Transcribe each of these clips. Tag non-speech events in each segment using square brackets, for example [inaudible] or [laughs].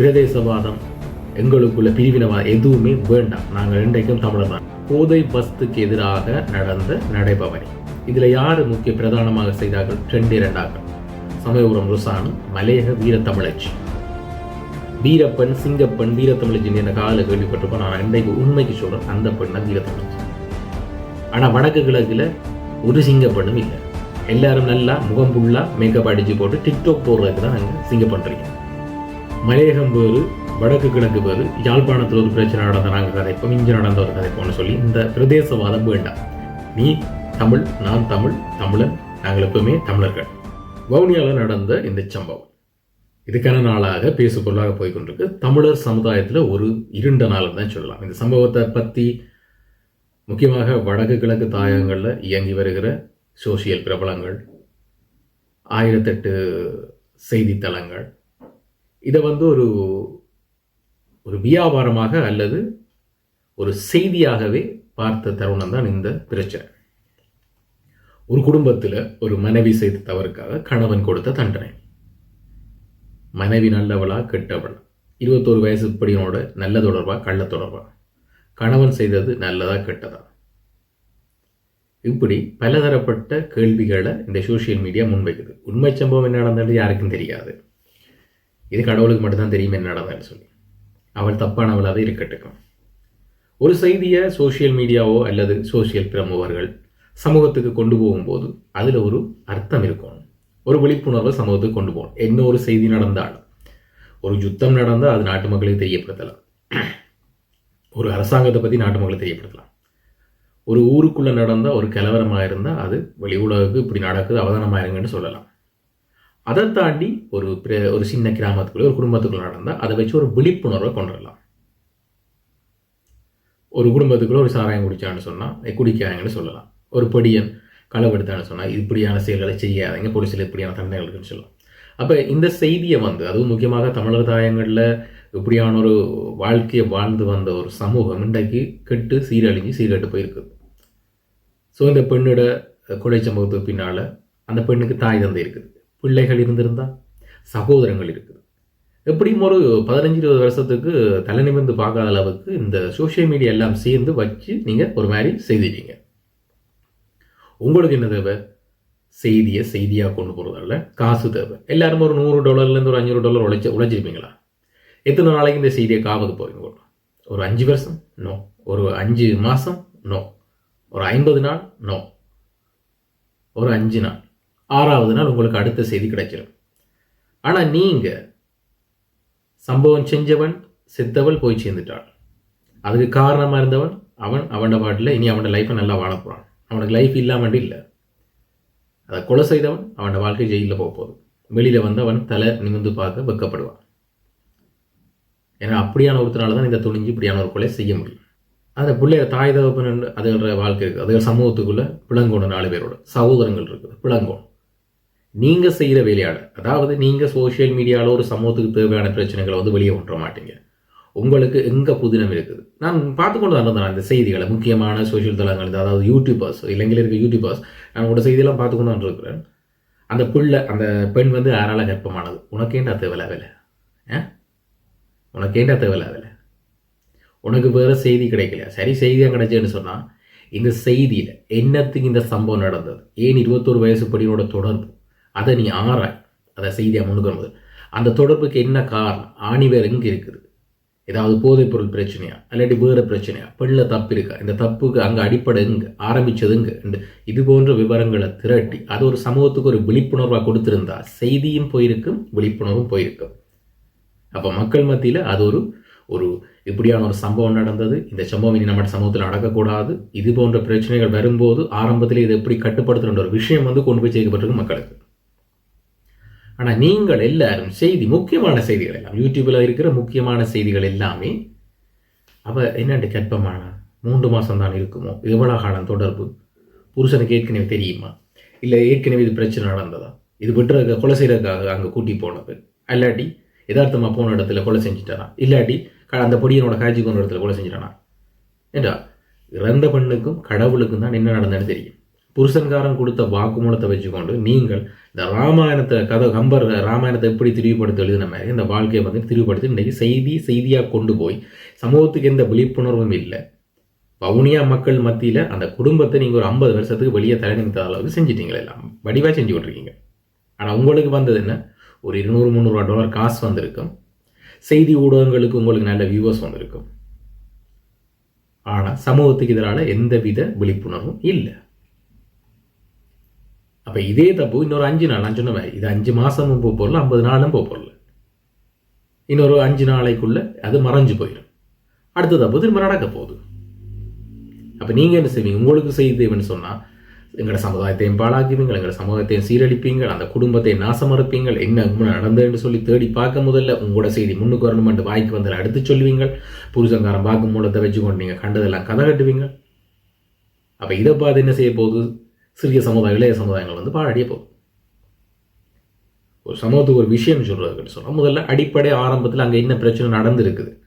பிரதேசவாதம் எங்களுக்குள்ள பிரிவினவாதம் எதுவுமே வேண்டாம் நாங்கள் இன்றைக்கும் தமிழர் தான் போதை பஸ்துக்கு எதிராக நடந்த நடைபவனி. இதுல யாரு முக்கிய பிரதானமாக செய்தார்கள்? ரெண்டு இரண்டார்கள் சமயபுரம் ருசானும் மலையக வீரத்தமிழச்சி. வீரப்பன் சிங்கப்பன் வீரத்தமிழச்சி என்ற கால கேள்விப்பட்டிருப்போம் நான் இன்றைக்கு உண்மைக்கு சொல்றேன். அந்த பெண்ணை வீரத்தமிழச்சி. ஆனா வடக்கு கிழக்குல ஒரு சிங்கப்பெண்ணும் இல்லை. எல்லாரும் நல்லா முகம் ஃபுல்லா மேக்கப் அடிச்சு போட்டு டிக்டாக் போடுறதுக்கு தான் நாங்கள் சிங்கப்பன் மலையகம் வேறு வடக்கு கிழக்கு வேறு யாழ்ப்பாணத்தில் ஒரு பிரச்சனை நடந்த நாங்கள் கதைப்போம் இங்கே நடந்த ஒரு கதைப்போம்னு சொல்லி இந்த பிரதேசவாதம் வேண்டாம். நீ தமிழ் நான் தமிழ் தமிழன் நாங்கள் எப்பவுமே தமிழர்கள். வவுனியாவில் நடந்த இந்த சம்பவம். இதுக்கான நாளாக பேசு பொருளாக தமிழர் சமுதாயத்தில் ஒரு இருண்ட நாள் தான் சொல்லலாம். இந்த சம்பவத்தை பற்றி முக்கியமாக வடக்கு கிழக்கு தாயகங்களில் இயங்கி வருகிற சோசியல் பிரபலங்கள் ஆயிரத்தெட்டு செய்தித்தளங்கள் இதை வந்து ஒரு ஒரு வியாபாரமாக அல்லது ஒரு செய்தியாகவே பார்த்த தருணம் தான் இந்த பிரச்சனை. ஒரு குடும்பத்தில் ஒரு மனைவி செய்த தவறுக்காக கணவன் கொடுத்த தண்டனை. மனைவி நல்லவளா கெட்டவளா? இருபத்தோரு வயசு படியோட நல்ல தொடர்பா கள்ள தொடர்பா? கணவன் செய்தது நல்லதா கெட்டதா? இப்படி பலதரப்பட்ட கேள்விகளை இந்த சோஷியல் மீடியா முன்வைக்குது. உண்மை சம்பவம் என்ன நடந்தது யாருக்கும் தெரியாது. இது கடவுளுக்கு மட்டும்தான் தெரியும் என்ன நடந்தான்னு சொல்லி. அவள் தப்பானவளாக இருக்கட்டும். ஒரு செய்தியை சோஷியல் மீடியாவோ அல்லது சோஷியல் பிரமுகர்கள் சமூகத்துக்கு கொண்டு போகும்போது அதில் ஒரு அர்த்தம் இருக்கும். ஒரு விழிப்புணர்வை சமூகத்துக்கு கொண்டு போகணும். என்ன ஒரு செய்தி நடந்தாலும். ஒரு யுத்தம் நடந்தால் அது நாட்டு மக்களுக்கு தெரியப்படுத்தலாம். ஒரு அரசாங்கத்தை பற்றி நாட்டு மக்களுக்கு தெரியப்படுத்தலாம். ஒரு ஊருக்குள்ளே நடந்தால் ஒரு கலவரமாக இருந்தால் அது வெளி உலகுக்கு இப்படி நடக்குது அவதானமாக இருங்கன்னு சொல்லலாம். அதை தாண்டி ஒரு ஒரு சின்ன கிராமத்துக்குள்ளே ஒரு குடும்பத்துக்குள்ளே நடந்தால் அதை வச்சு ஒரு விழிப்புணர்வை கொண்டு வரலாம் ஒரு குடும்பத்துக்குள்ளே ஒரு சாராயம் குடித்தான்னு சொன்னால் குடிக்காங்கன்னு சொல்லலாம். ஒரு பொடியன் களவெடுத்தான்னு சொன்னால் இப்படியான செயல்களை செய்யாதீங்க போலீஸில் இப்படியான தண்டனை இருக்குன்னு சொல்லலாம். அப்போ இந்த செய்தியை வந்து அதுவும் முக்கியமாக தமிழக தாயங்களில் இப்படியான ஒரு வாழ்க்கையை வாழ்ந்து வந்த ஒரு சமூகம் இன்றைக்கு கெட்டு சீரழிஞ்சு சீர்கெட்டு போயிருக்குது ஸோ இந்த பெண்ணோட கொலை சம்பவத்துக்கு பின்னால் அந்த பெண்ணுக்கு தாய் தந்தை இருக்குது. பிள்ளைகள் இருந்திருந்தால் சகோதரங்கள் இருக்குது. எப்படியும் ஒரு பதினஞ்சு இருபது வருஷத்துக்கு தலை நிமிர்ந்து பார்க்காத அளவுக்கு இந்த சோஷியல் மீடியா எல்லாம் சேர்ந்து வச்சு நீங்கள் ஒரு மாதிரி செய்திட்டீங்க. உங்களுக்கு என்ன தேவை? செய்தியை செய்தியாக கொண்டு போகிறதால காசு தேவை. எல்லாரும் ஒரு நூறு டாலர்லேருந்து ஒரு அஞ்சூறு டாலர் உழைச்சி உழைச்சிருப்பீங்களா? எத்தனை நாளைக்கு இந்த செய்தியை காவது போகிறீங்க ஒரு அஞ்சு வருஷம்? நோ ஒரு அஞ்சு மாதம் நோ ஒரு ஐம்பது நாள்? நோ ஒரு அஞ்சு நாள். ஆறாவது நாள் உங்களுக்கு அடுத்த செய்தி கிடைச்சிடும் ஆனால் நீங்கள் சம்பவம் செஞ்சவன் செத்தவள் போய் சேர்ந்துட்டாள். அதுக்கு காரணமாக இருந்தவன் அவன் அவனோட பாட்டில் இனி அவனோட லைஃப்பை நல்லா வாழ போகிறான் அவனுக்கு லைஃப் இல்லாமல் இல்லை. அதை கொலை செய்தவன் அவனோட வாழ்க்கை ஜெயிலில் போக போகுது. வெளியில் வந்து அவன் தலை நிமிர்ந்து பார்க்க வெக்கப்படுவான். ஏன்னா அப்படியான ஒருத்தனால தான் இந்த துணிஞ்சு இப்படியான ஒரு கொலை செய்ய முடியும். அந்த பிள்ளைய தாய் தகப்பன் அதுகிற வாழ்க்கை இருக்குது அதுகள் சமூகத்துக்குள்ளே பிளங்கோணும் நாலு பேரோட சகோதரங்கள் இருக்குது. பிளங்கோணும் நீங்கள் செய்கிற வேலையாட அதாவது நீங்கள் சோஷியல் மீடியாவில் ஒரு சமூகத்துக்கு தேவையான பிரச்சனைகளை வந்து வெளியே கொண்டு மாட்டீங்க. உங்களுக்கு எங்கே புதினம் இருக்குது? நான் பார்த்து கொண்டு தான் இருந்தேன் இந்த செய்திகளை. முக்கியமான சோஷியல் தளங்கள் அதாவது யூடியூபர்ஸ் இலங்கையில் இருக்க யூடியூபர்ஸ் நான் உங்களோட செய்தியெல்லாம் பார்த்து கொண்டு தான் இருக்கிறேன் அந்த பிள்ளை அந்த பெண் வந்து யாரால கர்ப்பமானது. உனக்கேண்டா தேவையில்ல வேலை? ஆ? உனக்கேண்டா தேவையில்ல வேலை? உனக்கு வேறு செய்தி கிடைக்கல சரி செய்தியாக கிடைச்சேன்னு சொன்னால் இந்த செய்தியில் என்னத்துக்கு இந்த சம்பவம் நடந்தது? ஏன் இருபத்தோரு வயசு படியோட தொடர்பு? அதை நீ ஆற. அதை செய்தியாக முன்னுக்கு அந்த தொடர்புக்கு என்ன காரணம்? ஆணிவேர் எங்கே இருக்குது? ஏதாவது போதைப் பொருள் பிரச்சனையா? இல்லாட்டி வேறு பிரச்சனையா? பெண்ணில் தப்பு இருக்கா? இந்த தப்புக்கு அங்கே அடிப்படை எங்க? ஆரம்பிச்சதுங்க இந்த இது போன்ற விவரங்களை திரட்டி அது ஒரு சமூகத்துக்கு ஒரு விழிப்புணர்வாக கொடுத்துருந்தா செய்தியும் போயிருக்கும் விழிப்புணர்வும் போயிருக்கும். அப்போ மக்கள் மத்தியில் அது ஒரு ஒரு இப்படியான ஒரு சம்பவம் நடந்தது. இந்த சம்பவம் இனி நம்ம சமூகத்தில் நடக்கக்கூடாது. இது போன்ற பிரச்சனைகள் வரும்போது ஆரம்பத்தில் இதை எப்படி கட்டுப்படுத்துகிற ஒரு விஷயம் வந்து கொண்டு போய் சேர்க்கப்பட்டிருக்கு மக்களுக்கு. ஆனால் நீங்கள் எல்லாரும் செய்தி முக்கியமான செய்திகள் எல்லாம் யூடியூப்பில் இருக்கிற முக்கியமான செய்திகள் எல்லாமே அவள் என்னண்டு கற்பமான மூன்று மாதம் தான் இருக்குமோ? எவ்வளோ காலம் தொடர்பு? புருஷனுக்கு ஏற்கனவே தெரியுமா? இல்லை ஏற்கனவே இது பிரச்சனை நடந்ததா? இது விட்டுறதுக்கு கொலை செய்யறதுக்காக அங்கே கூட்டி போனது. இல்லாட்டி யதார்த்தமாக போன இடத்துல கொலை செஞ்சுட்டானா? இல்லாட்டி க- அந்த பொடியனோட காய்ச்சி கொண்ட இடத்துல கொலை செஞ்சிட்டானா? என்றா இறந்த பெண்ணுக்கும் கடவுளுக்கும் தான் என்ன நடந்ததுன்னு தெரியும். புருஷன்காரன் கொடுத்த வாக்குமூலத்தை வச்சுக்கொண்டு நீங்கள் இந்த ராமாயணத்தை கதை கம்பர் ராமாயணத்தை எப்படி திரிவுபடுத்த எழுதின மாதிரி இந்த வாழ்க்கையை வந்து திரிவுபடுத்தி இன்றைக்கி செய்தி செய்தியாக கொண்டு போய் சமூகத்துக்கு எந்த விழிப்புணர்வும் இல்லை. வவுனியா மக்கள் மத்தியில் அந்த குடும்பத்தை நீங்கள் ஒரு ஐம்பது வருஷத்துக்கு வெளியே தலைநிமித்த அளவுக்கு செஞ்சிட்டீங்களே எல்லாம். வடிவாக செஞ்சு விட்ருக்கீங்க ஆனால் உங்களுக்கு வந்தது என்ன? ஒரு இருநூறு முந்நூறுவா டாலர் காசு வந்திருக்கும். செய்தி ஊடகங்களுக்கு உங்களுக்கு நல்ல வியூவர்ஸ் வந்திருக்கும். ஆனால் சமூகத்துக்கு எதிரான எந்தவித விழிப்புணர்வும் இல்லை. அப்போ இதே தப்பு இன்னொரு அஞ்சு நாள். நான் சொன்ன மாதிரி இது அஞ்சு மாதமும் போக போகல ஐம்பது நாளும் போக போகல இன்னொரு அஞ்சு நாளைக்குள்ள அது மறைஞ்சு போயிடும் அடுத்த தப்பு திரும்ப நடக்க போகுது. அப்போ நீங்கள் என்ன செய்வீங்க? உங்களுக்கு செய்தேன்னு சொன்னால் எங்களோட சமுதாயத்தையும் பாழாக்குவீங்கள் எங்களோட சமூகத்தையும் சீரழிப்பீங்கள் அந்த குடும்பத்தை நாசமறுப்பீங்கள் என்ன நடந்ததுன்னு சொல்லி தேடி பார்க்க முதல்ல உங்களோட செய்தி முன்னுக்கு வரணுமென்று வாய்க்கு வந்து அடுத்து சொல்லுவீங்கள் புருஷங்காரன் வாக்கு மூலத்தை வச்சுக்கொண்டு நீங்கள் கண்டதெல்லாம் கதை கட்டுவீங்க. அப்போ இதை பார்த்து என்ன செய்ய போகுது? சிறிய சமுதாயம் இளைய சமுதாயங்கள் வந்து பாழடிய போகும். ஒரு சமூகத்துக்கு ஒரு விஷயம் சொல்றதுன்னு சொன்னால் முதல்ல அடிப்படை ஆரம்பத்தில் அங்கே என்ன பிரச்சனை நடந்திருக்குது?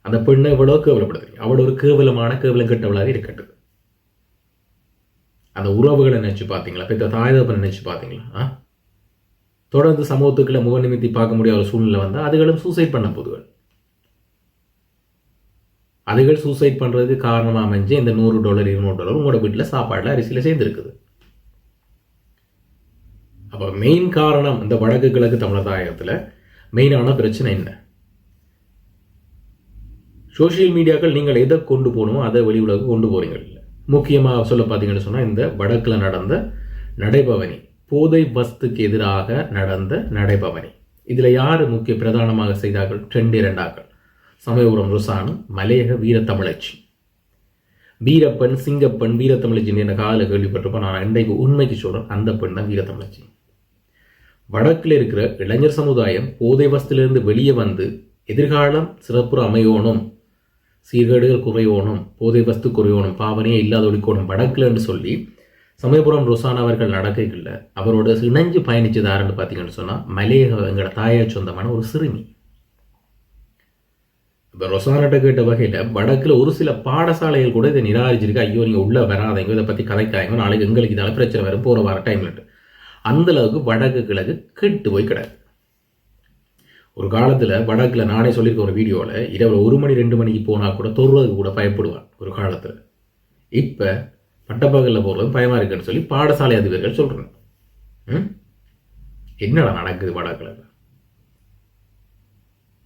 அந்த பெண்ணை எவ்வளோ கேவலப்படுத்துறீங்க? அவள் ஒரு கேவலமான கேவலம் கெட்டவளாக இருக்கட்டும். அந்த உறவுகளை நினைச்சு பார்த்தீங்களா? பெற்ற தாய் தப்பை நினைச்சு பார்த்தீங்களா? ஆ? தொடர்ந்து சமூகத்துக்குள்ள முகநிமித்தி பார்க்க முடியாத ஒரு சூழ்நிலை வந்தால் அதுகளும் சூசைட் பண்ண போதுகள். அதுகள் சூசைட் பண்ணுறதுக்கு காரணமாக அமைஞ்சு இந்த நூறு டாலர் இருநூறு டாலர் உங்களோட வீட்டில் சாப்பாடில் அரிசியில் சேர்ந்துருக்குது. அப்போ மெயின் காரணம் இந்த வடக்கு கிழக்கு தமிழதாயத்தில் மெயினான பிரச்சனை என்ன? சோசியல் மீடியாக்கள் நீங்கள் எதை கொண்டு போகணுமோ அதை வெளி உலகம் கொண்டு போகிறீங்க இல்லை முக்கியமாக சொல்ல பார்த்தீங்கன்னு சொன்னால் இந்த வடக்கில் நடந்த நடைபவனி போதை வஸ்துக்கு எதிராக நடந்த நடைபவனி. இதில் யார் முக்கிய பிரதானமாக செய்தார்கள்? ரெண்டு இரண்டாக்கள். சமயபுரம் ருசானு மலையக வீரத்தமிழச்சி. வீரப்பன் சிங்கப்பன் வீரத்தமிழச்சின்னு என்ற கால கேள்விப்பட்டிருப்போம். நான் இன்றைக்கு உண்மைக்கு சொல்கிறேன் அந்த பெண் தான் வீரத்தமிழச்சி. வடக்கில் இருக்கிற இளைஞர் சமுதாயம் போதை வசத்திலிருந்து வெளியே வந்து எதிர்காலம் சிறப்புற அமையோனும் சீர்கேடுகள் குறையோனும் போதை வஸ்து குறையோனும் பாவனையே இல்லாத ஒழிக்கோணும் வடக்கில் என்று சொல்லி சமயபுரம் ரோசான் அவர்கள் நடக்கைகளில் அவரோட இணைஞ்சு பயணிச்சது யாருன்னு பார்த்தீங்கன்னு சொன்னால் மலையக எங்களோட தாயா சொந்தமான ஒரு சிறுமி. இப்போ ரொசானட்ட கேட்ட வகையில் வடக்கில் ஒரு சில பாடசாலைகள் கூட இதை நிராகரிச்சிருக்கு. ஐயோ நீங்கள் உள்ளே வராதீங்க இதை பற்றி கதைக்காயங்க நாளைக்கு எங்களுக்கு இதால் பிரச்சனை வரும் போகிற வர டைம்லட்டு அந்த அளவுக்கு வடக்கு கிழக்கு கெட்டு போய் கிடக்கு. ஒரு காலத்தில் வடக்கில் நானே சொல்லியிருக்க ஒரு வீடியோவில் இரவு ஒரு மணி ரெண்டு மணிக்கு போனால் கூட தொடுறதுக்கு கூட பயப்படுவான் ஒரு காலத்தில். இப்போ பட்டப்பகலில் போகிறது பயமாக இருக்குன்னு சொல்லி பாடசாலை அதிபர்கள் சொல்கிறேன் என்னடா நடக்குது வடக்கில்?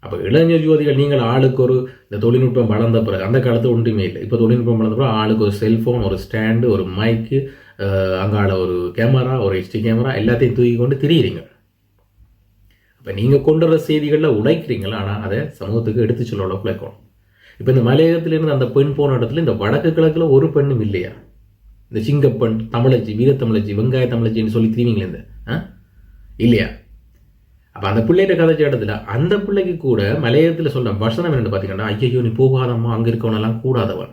அப்போ இளைஞர் யுவதிகள் நீங்கள் ஆளுக்கு ஒரு இந்த தொழில்நுட்பம் வளர்ந்த பிறகு அந்த காலத்து ஒன்றுமே இல்லை. இப்போ தொழில்நுட்பம் வளர்ந்த பிறகு ஆளுக்கு ஒரு செல்ஃபோன் ஒரு ஸ்டாண்டு ஒரு மைக்கு அங்கால ஒரு கேமரா ஒரு ஹெச்டி கேமரா எல்லாத்தையும் தூக்கி கொண்டு திரியிறீங்க. இப்போ நீங்கள் கொண்டு வர செய்திகளில் உழைக்கிறீங்களா ஆனால் அதை சமூகத்துக்கு எடுத்து சொல்ல உழைக்கணும் இப்போ இந்த மலையகத்திலிருந்து அந்த பெண் போன இடத்துல இந்த வடக்கு கிழக்கில் ஒரு பெண்ணும் இல்லையா? இந்த சிங்கப்பெண் தமிழச்சி வீரத்தமிழச்சி வெங்காய தமிழச்சின்னு சொல்லி திரிவீங்களே இந்த ஆ? இல்லையா? அப்போ அந்த பிள்ளைகிட்ட கதைச்ச இடத்துல அந்த பிள்ளைக்கு கூட மலையத்தில் சொல்ற வசனம் என்னென்னு பார்த்தீங்கன்னா ஐயோ நீ போகாதம்மா அங்கே இருக்கவனெல்லாம் கூடாதவன்.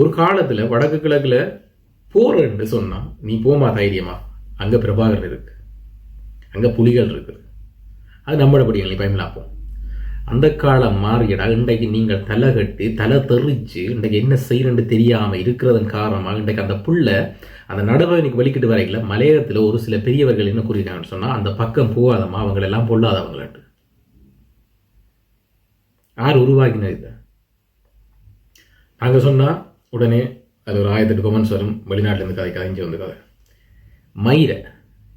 ஒரு காலத்தில் வடக்கு கிழக்கில் போறேன்னு சொன்னான். நீ போமா தைரியமா. அங்கே பிரபாகரன் இருக்கு. அங்கே புலிகள் இருக்குது அது நம்மளோட படிகள் நீ பயமில்லாப்போம். அந்த காலம் மாறியடா இன்றைக்கு நீங்கள் தலை கட்டி தலை தெரிச்சு இன்றைக்கு என்ன செய்யணும்னு தெரியாமல் இருக்கிறதன் காரணமாக இன்றைக்கு அந்த புள்ள அந்த நடுவனுக்கு வெளிக்கிட்டு வரையில் மலையகத்தில் ஒரு சில பெரியவர்கள் என்ன கூறியிருக்காங்கன்னு சொன்னால் அந்த பக்கம் போகாதம்மா அவங்களெல்லாம் பொல்லாதவங்களாட்டு. யார் உருவாக்கினது இதை? நாங்கள் சொன்னால் உடனே அது ஒரு ஆயிரத்தெட்டு கொமெண்ட்ஸ் வரும் வெளிநாட்டிலேருந்து கதை கதைஞ்சு வந்து கதை. மயிரை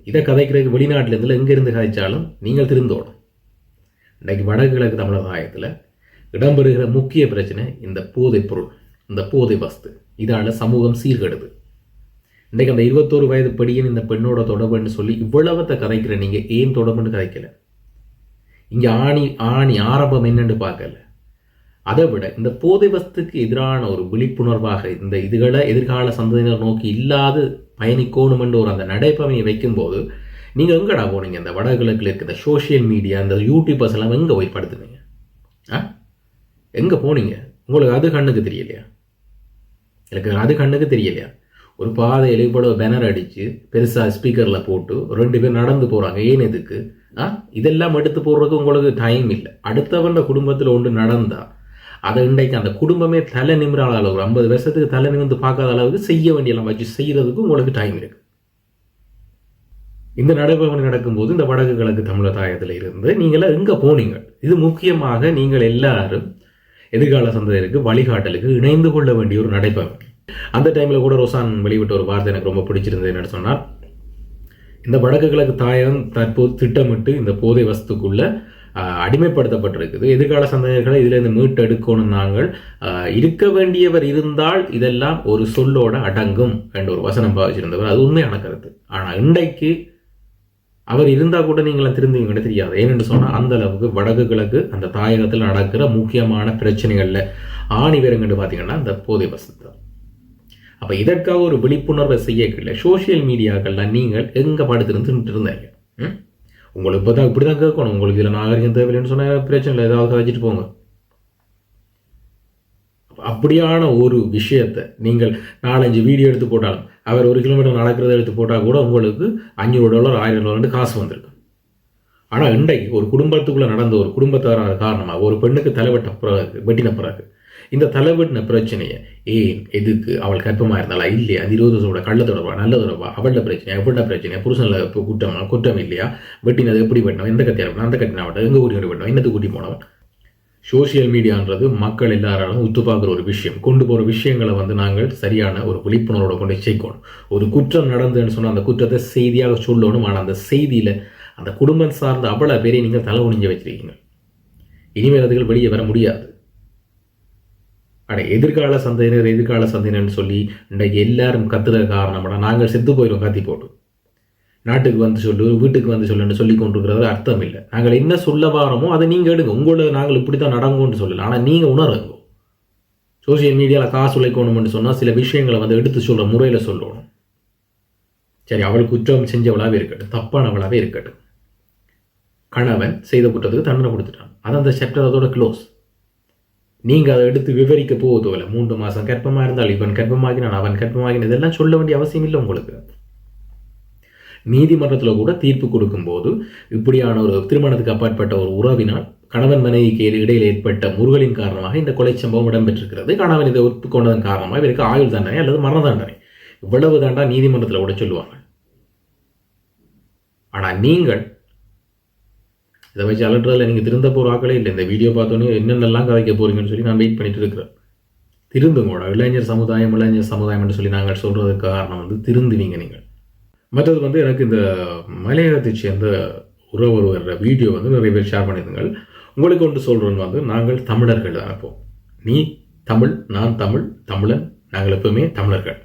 இதை கதைக்கிறதுக்கு வெளிநாட்டிலேருந்து எங்கேருந்து கதைச்சாலும் நீங்கள் திருந்தோடும் இன்றைக்கு வடகிழக்கு தமிழகாயத்தில் இடம்பெறுகிற முக்கிய பிரச்சனை இந்த போதைப் பொருள் இந்த போதை வஸ்து. இதால் சமூகம் சீர்கெடுது. இன்றைக்கு அந்த இருபத்தோரு வயது படியின் இந்த பெண்ணோட தொடர்புன்னு சொல்லி இவ்வளவத்தை கதைக்கிற நீங்கள் ஏன் தொடர்புன்னு கதைக்கல? இங்கே ஆணி ஆணி ஆரம்பம் என்னன்னு பார்க்கல. அதை விட இந்த போதை வஸ்துக்கு எதிரான ஒரு விழிப்புணர்வாக இந்த இதுகளை எதிர்கால சந்ததியினர் நோக்கி இல்லாது பயணிக்கோணுமென்று ஒரு அந்த நடைப்பவனியை வைக்கும்போது நீங்கள் எங்கடா போனீங்க? இந்த வடகிழக்கில் இருக்க இந்த சோஷியல் மீடியா இந்த யூடியூபர்ஸ் எல்லாம் எங்கே போய் படுத்துனீங்க? ஆ? எங்கே போனீங்க? உங்களுக்கு அது கண்ணுக்கு தெரியலையா? எனக்கு அது கண்ணுக்கு தெரியலையா? ஒரு பாதையில் இவ்வளோ பேனர் அடித்து பெருசாக ஸ்பீக்கரில் போட்டு ரெண்டு பேர் நடந்து போகிறாங்க ஏன் எதுக்கு? ஆ? இதெல்லாம் எடுத்து போடுறதுக்கு உங்களுக்கு டைம் இல்லை. அடுத்தவன் குடும்பத்தில் ஒன்று நடந்தால் அதை இன்றைக்கு அந்த குடும்பமே தலை நிமிராத அளவுக்கு ஒரு ஐம்பது வருஷத்துக்கு தலை நிமிர்ந்து பார்க்காத அளவுக்கு செய்ய வேண்டியெல்லாம் வச்சு செய்கிறதுக்கு உங்களுக்கு டைம் இருக்குது இந்த நடைபவனி நடக்கும்போது இந்த வடக்கு கிழக்கு தமிழர் தாயத்தில் இருந்து நீங்களாம் எங்கே போனீங்க? இது முக்கியமாக நீங்கள் எல்லாரும் எதிர்கால சந்ததியருக்கு வழிகாட்டலுக்கு இணைந்து கொள்ள வேண்டிய ஒரு நடைபவனி அந்த டைமில் கூட ரோசான் வெளிவிட்ட ஒரு வார்த்தை எனக்கு ரொம்ப பிடிச்சிருந்தது. என்னன்னு சொன்னால் இந்த வடக்கு கிழக்கு தாயம் தற்போது திட்டமிட்டு இந்த போதை வசத்துக்குள்ள அடிமைப்படுத்தப்பட்டிருக்குது. எதிர்கால சந்ததிகளை இதுல இருந்து மீட்டெடுக்கணும் நாங்கள் இருக்க வேண்டியவர் இருந்தால் இதெல்லாம் ஒரு சொல்லோட அடங்கும் என்ற ஒரு வசனம் பாவிச்சிருந்தவர். அது உண்மையான கருத்து. ஆனால் இன்றைக்கு அவர் இருந்தால் கூட நீங்களாம் திருந்துவீங்க தெரியாது. ஏனென்று சொன்னால் அந்த அளவுக்கு வடக்கு கிழக்கு அந்த தாயகத்தில் நடக்கிற முக்கியமான பிரச்சனைகளில் ஆணி வேறுங்கன்னு பார்த்தீங்கன்னா இந்த போதை வசதி. தான் இதற்காக ஒரு விழிப்புணர்வை செய்யக்கல சோஷியல் மீடியாக்களில் நீங்கள் எங்கே படுத்திருந்து இருந்தாங்க உங்களுக்கு இப்போ தான் இப்படி தான் கேட்கணும். உங்களுக்கு இதில் நாகரிகம் தேவையில்லைன்னு சொன்ன பிரச்சனை இல்லை ஏதாவது வச்சுட்டு போங்க. அப்படியான ஒரு விஷயத்தை நீங்கள் நாலஞ்சு வீடியோ எடுத்து போட்டாலும் அவர் ஒரு கிலோமீட்டர் நடக்கிறத எடுத்து போட்டால் கூட உங்களுக்கு அஞ்சூறு டாலர் ஆயிரம் டாலர்னு காசு வந்திருக்கு. ஆனால் இன்றைக்கு ஒரு குடும்பத்துக்குள்ளே நடந்த ஒரு குடும்பத்தாரான காரணமாக ஒரு பெண்ணுக்கு தலைவெட்ட பிறகு வெட்டின பிறகு இந்த தலைவெட்டின பிரச்சனையை ஏன் எதுக்கு அவள் கற்பமாக இருந்தாளா இல்லையா? அந்த இருபது வருஷத்தோட கள்ள தொடர்பா நல்ல தொடர்பா? அவளோட பிரச்சனை அவளோட பிரச்சனை புருஷனில் இப்போ குற்றம் குற்றம் இல்லையா? வெட்டினது எப்படி வெட்டினோம் எந்த கத்தியா இருக்கணும் அந்த கத்தினா வெட்டணும் எங்கே கூட்டி வெட்டணும் என்னது கூட்டி போனவன்? சோஷியல் மீடியான்றது மக்கள் எல்லாராலும் உத்து பார்க்குற ஒரு விஷயம். கொண்டு போகிற விஷயங்களை வந்து நாங்கள் சரியான ஒரு விழிப்புணர்வோட கொண்டு சேர்க்கணும். ஒரு குற்றம் நடந்ததுன்னு சொன்னால் அந்த குற்றத்தை செய்தியாக சொல்லணும். ஆனால் அந்த செய்தியில் அந்த குடும்பம் சார்ந்த அவ்வளோ பேரை நீங்கள் தலை குனிஞ்சு வச்சிருக்கீங்க. இனிமேல் அதுகள் வெளியே வர முடியாது. அட எதிர்கால சந்தையினர் எதிர்கால சந்தையினர்னு சொல்லி இன்றைக்கு எல்லாரும் கத்துற காரணம்னா நாங்கள் செத்து போயிடும் கத்தி போட்டு. நாட்டுக்கு வந்து சொல்லு வீட்டுக்கு வந்து சொல்லுன்னு சொல்லி கொண்டிருக்கிறதுல அர்த்தம் இல்லை. நாங்கள் என்ன சொல்ல வாரமோ அதை நீங்கள் எடுங்க. உங்களோட நாங்கள் இப்படி தான் நடங்கும்னு சொல்லலை. ஆனால் நீங்கள் உணருங்க. சோஷியல் மீடியாவில் காசு உழைக்கணும்னு சொன்னால் சில விஷயங்களை வந்து எடுத்து சொல்கிற முறையில் சொல்லணும். சரி அவள் குற்றம் செஞ்சவளாகவே இருக்கட்டும் தப்பானவளாகவே இருக்கட்டும். கணவன் செய்த குற்றத்துக்கு தண்டனை கொடுத்துட்டான். அது அந்த சாப்டர் அதோட க்ளோஸ் நீங்கள் அதை எடுத்து விவரிக்க போவதோ இல்லை. மூன்று மாதம் கர்ப்பமாக இருந்தால் இவன் கர்ப்பமாகினான் அவன் கர்ப்பமாகினான். இதெல்லாம் சொல்ல வேண்டிய அவசியம் இல்லை உங்களுக்கு. நீதிமன்றத்தில் கூட தீர்ப்பு கொடுக்கும்போது இப்படியான ஒரு திருமணத்துக்கு அப்பாற்பட்ட ஒரு உறவினால் கணவன் மனைவிக்கு இடையில் ஏற்பட்ட முருகலின் காரணமாக இந்த கொலை சம்பவம் இடம்பெற்றிருக்கிறது. கணவன் இதை ஒப்புக்கொண்டதன் காரணமாக இவருக்கு ஆயுள் தண்டனை அல்லது மரண தண்டனை. இவ்வளவு தாண்டா நீதிமன்றத்தில் கூட சொல்லுவாங்க. ஆனால் நீங்கள் இதை வச்சு அலட்டுறதில் நீங்கள் திருந்த போகிற ஆக்களே இல்லை. இந்த வீடியோ பார்த்தோன்னே என்னென்னலாம் கதைக்க போறீங்கன்னு சொல்லி நான் வெயிட் பண்ணிட்டு இருக்கிறேன். திருந்துங்கோட. இளைஞர் சமுதாயம் இளைஞர் சமுதாயம்னு சொல்லி நாங்கள் சொல்றதுக்கு காரணம் வந்து திருந்துவீங்க நீங்கள். மற்றது வந்து எனக்கு இந்த மலையகத்தை சேர்ந்த உறவு ஒருவர் வீடியோ வந்து நிறைய பேர் ஷேர் பண்ணியிருந்தாங்க. உங்களுக்கு ஒன்று சொல்கிறோன்னு வந்து நாங்கள் தமிழர்கள் தான் நீ தமிழ் நான் தமிழ் தமிழன் நாங்கள் எப்பவுமே தமிழர்கள்.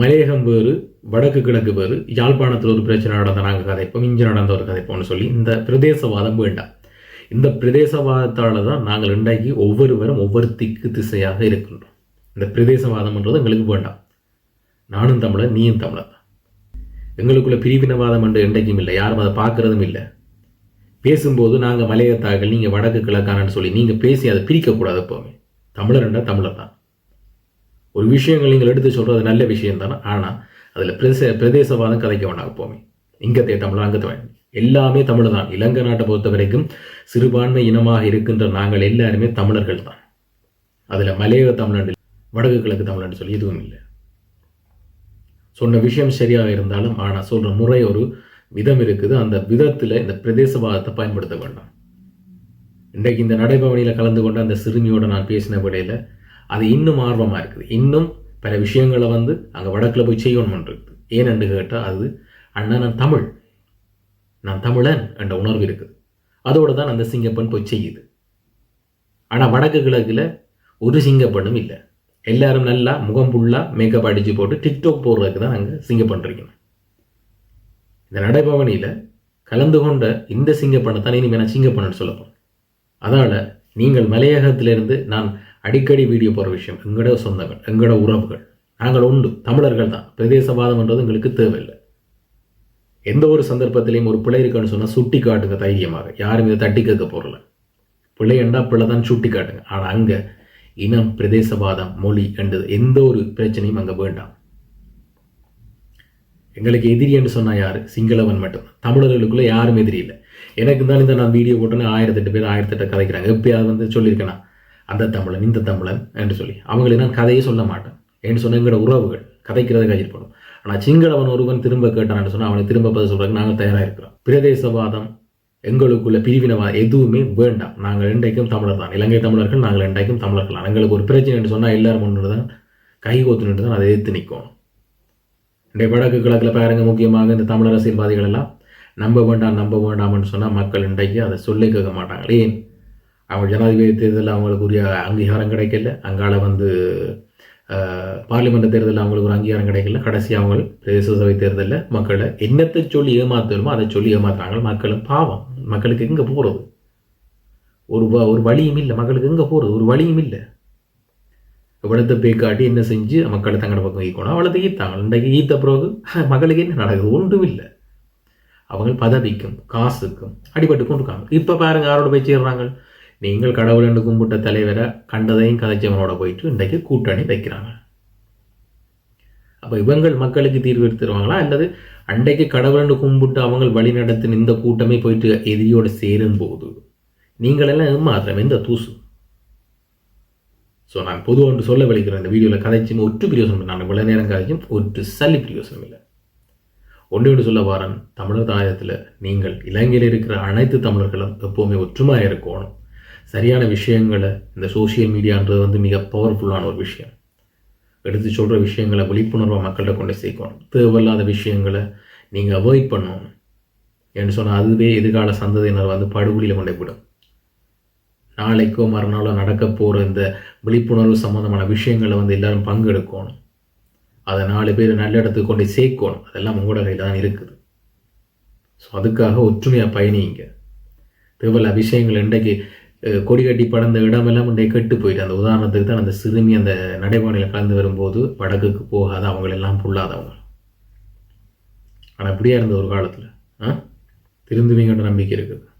மலையகம் வேறு வடக்கு கிழக்கு வேறு யாழ்ப்பாணத்தில் ஒரு பிரச்சனை நடந்த நாங்கள் கதைப்போம் இஞ்சி நடந்த ஒரு கதைப்போம்னு சொல்லி இந்த பிரதேசவாதம் வேண்டாம். இந்த பிரதேசவாதத்தால் தான் நாங்கள் இன்றைக்கு ஒவ்வொருவரும் ஒவ்வொரு திக்கு திசையாக இருக்கின்றோம். இந்த பிரதேசவாதம்ன்றது எங்களுக்கு வேண்டாம். நானும் தமிழன் நீயும் தமிழன். எங்களுக்குள்ள பிரிவினவாதம் என்று என்றைக்கும் இல்லை. யாரும் அதை பார்க்கறதும் இல்லை. பேசும்போது நாங்கள் மலையத்தாக்கள் நீங்கள் வடக்கு கிழக்கானன்னு சொல்லி நீங்கள் பேசி அதை பிரிக்கக்கூடாது எப்போவுமே. தமிழர்ன்றா தமிழர் தான். ஒரு விஷயங்கள் நீங்கள் எடுத்து சொல்கிறது நல்ல விஷயம் தானே ஆனால் அதில் பிரதேச பிரதேசவாதம் கதைக்க வேண்டாம் எப்போவுமே. இங்கத்தே தமிழ் அங்கத்தை எல்லாமே தமிழ் தான். இலங்கை நாட்டை பொறுத்த வரைக்கும் சிறுபான்மை இனமாக இருக்கின்ற நாங்கள் எல்லாருமே தமிழர்கள் தான். அதில் மலையக தமிழ்நாடு வடக்கு கிழக்கு தமிழன் சொல்லி எதுவும் இல்லை. சொன்ன விஷயம் சரியாக இருந்தாலும் ஆனால் சொல்கிற முறை ஒரு விதம் இருக்குது. அந்த விதத்தில் இந்த பிரதேசவாதத்தை பயன்படுத்த வேண்டாம். இன்றைக்கு இந்த நடைபவனியில் கலந்து கொண்ட அந்த சிறுமியோட நான் பேசின விடையில் அது இன்னும் ஆர்வமாக இருக்குது. இன்னும் பல விஷயங்களை வந்து அங்கே வடக்கில் போய் செய்யணுமென்றிருக்குது இருக்குது. ஏனென்று கேட்டால் அது அண்ணா நான் தமிழ். நான் தமிழன் என்ற உணர்வு இருக்குது. அதோடு தான் அந்த சிங்கப்பெண் போய் செய்யுது. ஆனால் வடக்கு கிழக்கில் ஒரு சிங்கப்பெண்ணும் இல்லை. எல்லாரும் நல்லா முகம் ஃபுல்லாக மேக்கப் அடித்து போட்டு டிக்டாக் போடுறதுக்கு தான் நாங்கள் சிங்கப்பெண் இருக்கணும் இந்த நடைபவனியில் கலந்து கொண்ட இந்த சிங்கப்பண்ணை தான் இனிமேல் நான் சிங்கப்பெண்ணு சொல்லப்போம் அதனால் நீங்கள் மலையகத்திலிருந்து நான் அடிக்கடி வீடியோ போகிற விஷயம் எங்களோட சொந்தங்கள் எங்களோட உறவுகள் நாங்கள் உண்டு தமிழர்கள் தான். பிரதேசவாதம்ன்றது எங்களுக்கு தேவையில்லை. எந்த ஒரு சந்தர்ப்பத்திலையும் ஒரு பிள்ளை இருக்குன்னு சொன்னால் சுட்டி காட்டுங்க தைரியமாக. யாரும் இதை தட்டி கேட்க போகிறல பிள்ளையண்டா பிள்ளை தான் சுட்டி காட்டுங்க. ஆனால் அங்கே இனம் பிரதேசவாதம் மொழி என்றது எந்த ஒரு பிரச்சனையும் அங்கே வேண்டாம். எங்களுக்கு எதிரி என்று சொன்னால் யார்? சிங்களவன் மட்டும். தமிழர்களுக்குள்ளே யாரும் எதிரி இல்லை. எனக்கு தான் இந்த நான் வீடியோ போட்டோன்னே ஆயிரத்தெட்டு பேர் ஆயிரத்தெட்டு கதைக்கிறாங்க. எப்பயாவது வந்து சொல்லியிருக்கேனா? அந்த தமிழன் இந்த தமிழன் என்று சொல்லி. அவங்களை நான் கதையே சொல்ல மாட்டேன். ஏன்னு சொன்ன எங்களோட உறவுகள். கதைக்கிறது ஏற்படும் ஆனால் சிங்களவன் ஒருவன் திரும்ப கேட்டான்னு சொன்னால் அவனை திரும்ப பதில் சொல்கிறதுக்கு நாங்கள் தயாராக இருக்கிறோம். பிரதேசவாதம் எங்களுக்குள்ள பிரிவினவா எதுவுமே வேண்டாம். நாங்கள் இன்றைக்கும் தமிழர் தான். இலங்கை தமிழர்கள் நாங்கள் இன்றைக்கும் தமிழர்கள் தான். எங்களுக்கு ஒரு பிரச்சனை என்று சொன்னால் எல்லாரும் ஒன்று தான் கை கோத்து நின்று தான் அதை எதிர்த்து நிற்கணும் இன்றைய வடக்கு கிழக்கில் பாருங்க முக்கியமாக இந்த தமிழர் அரசியல்வாதிகள் எல்லாம். நம்ப வேண்டாம் நம்ப வேண்டாம்னு சொன்னால் மக்கள் இன்றைக்கு அதை சொல்லி கேட்க மாட்டாங்க. ஏன்? அவங்க ஜனாதிபதி தேர்தலில் அவங்களுக்கு உரிய அங்கீகாரம் கிடைக்கல. அங்கால வந்து பார்லிமெண்ட் தேர்தலில் அவங்களுக்கு ஒரு அங்கீகாரம் கிடைக்கல. கடைசி அவங்க பிரதேச சபை தேர்தலில் மக்களை என்னத்தை சொல்லி ஏமாத்தணுமோ அதை சொல்லி ஏமாத்துறாங்க மக்களும். பாவம். மக்களுக்கு எங்கே போகிறது ஒரு ஒரு வழியும் இல்லை மக்களுக்கு எங்கே போகிறது ஒரு வழியும் இல்லை. இவ்வளத்தை போய் காட்டி என்ன செஞ்சு மக்களை தங்கட பக்கம் ஈக்கணும் அவ்வளோத்தை ஈத்தாங்க இன்றைக்கு ஈத்த பிறகு [laughs] மக்களுக்கு என்ன நடக்குது? ஒன்றும் இல்லை. அவங்க பதவிக்கும் காசுக்கும் அடிபட்டு கொண்டிருக்காங்க. இப்போ பாருங்க யாரோட போய் சேர்றாங்க? நீங்கள் கடவுள் என்று கும்பிட்ட தலைவரை கண்டதையும் கதைச்சவனோட போயிட்டு இன்றைக்கு கூட்டணி வைக்கிறாங்க. அப்போ இவங்கள் மக்களுக்கு தீர்வு எடுத்துருவாங்களா? அல்லது அண்டைக்கு கடவுளன்று கும்பிட்டு அவங்க வழி நடத்தின இந்த கூட்டமே போயிட்டு எதிரியோட சேரும் போது நீங்களெல்லாம் ஏமாத்திரம் இந்த தூசு? ஸோ நான் பொதுவாக ஒன்று சொல்ல வலிக்கிறேன் இந்த வீடியோவில் கதைச்சும் ஒற்று பிரியோசனம் இல்லை. நான் இவ்வளோ நேரம் கதைச்சும் ஒற்று சல்லி பிரயோசனம் இல்லை. ஒன்று ஒன்று சொல்ல வாரன் தமிழர் தாயத்தில் நீங்கள் இலங்கையில் இருக்கிற அனைத்து தமிழர்களும் எப்போவுமே ஒற்றுமையாக இருக்கணும். சரியான விஷயங்களை இந்த சோஷியல் மீடியான்றது வந்து மிக பவர்ஃபுல்லான ஒரு விஷயம். எடுத்து சொல்கிற விஷயங்களை விழிப்புணர்வாக மக்கள்கிட்ட கொண்டு சேர்க்கணும். தேவையில்லாத விஷயங்களை நீங்கள் அவாய்ட் பண்ணணும். என்று சொன்னால் அதுவே எதிர்கால சந்ததியினர் வந்து படுகொலியில் கொண்டு விடும் நாளைக்கோ மறுநாளோ நடக்க போகிற இந்த விழிப்புணர்வு சம்மந்தமான விஷயங்களை வந்து எல்லாரும் பங்கெடுக்கணும். அதை நாலு பேர் நல்ல இடத்துக்கு கொண்டு சேர்க்கணும். அதெல்லாம் உங்களோட கையில் தான் இருக்குது. ஸோ அதுக்காக ஒற்றுமையாக பயணிங்க தேவையில்ல விஷயங்கள் இன்றைக்கு கொடி கட்டி படந்த இடமெல்லாம் இன்றைக்கு கெட்டு போயிட்டு அந்த உதாரணத்துக்கு தான் அந்த சிறுமி அந்த நடைபாதையில் கலந்து வரும்போது வடக்குக்கு போகாத அவங்களெல்லாம் புல்லாதவங்க. ஆனால் இப்படியா இருந்த ஒரு காலத்தில் ஆ? திருந்துவீங்கன்ற நம்பிக்கை இருக்குது.